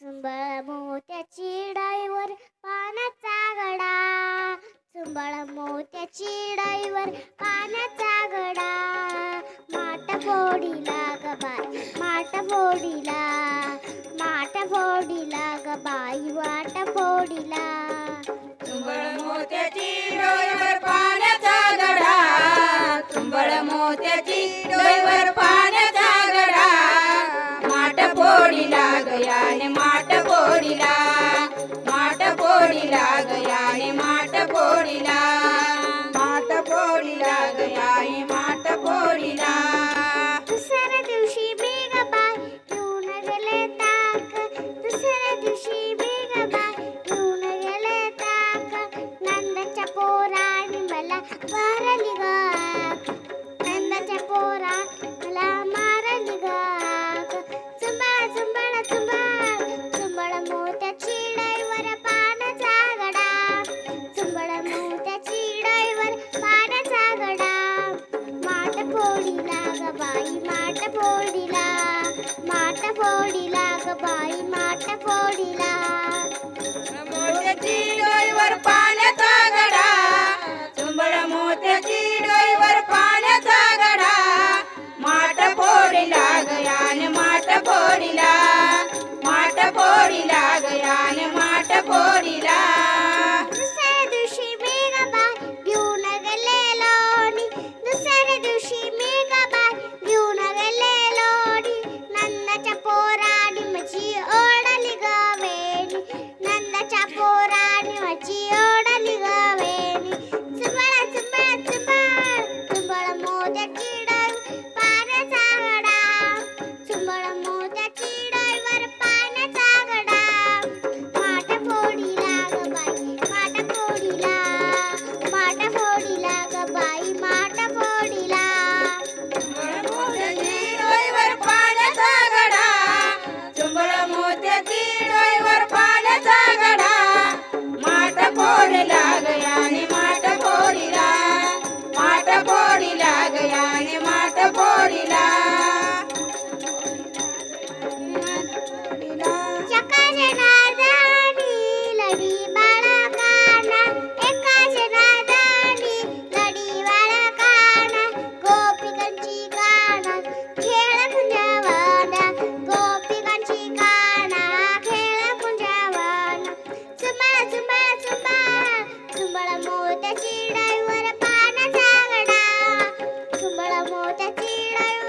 चुंबळ मोत्याची डाईवर पाण्याचा गडा. चुंबळ मोत्याची चिडाईवर पाण्याचा गडा. माट फोडीला गबाई माट फोडीला. माट फोडीला गबाई वाट फोडीला. चुंबळ मोत्याची डाईवर पाण्याचा गडा. चुंबळ मोत्याची मारली ग नंदाच्या पोरा मला मारली ग चुंबाळ चुंबाळ चुंबाळ चुंबाळ मोत्याची डायवर पानाचा गडा चुंबाळ मोत्याची डायवर पानाचा गडा माट फोडीला ग बाई माट बाई She. the tea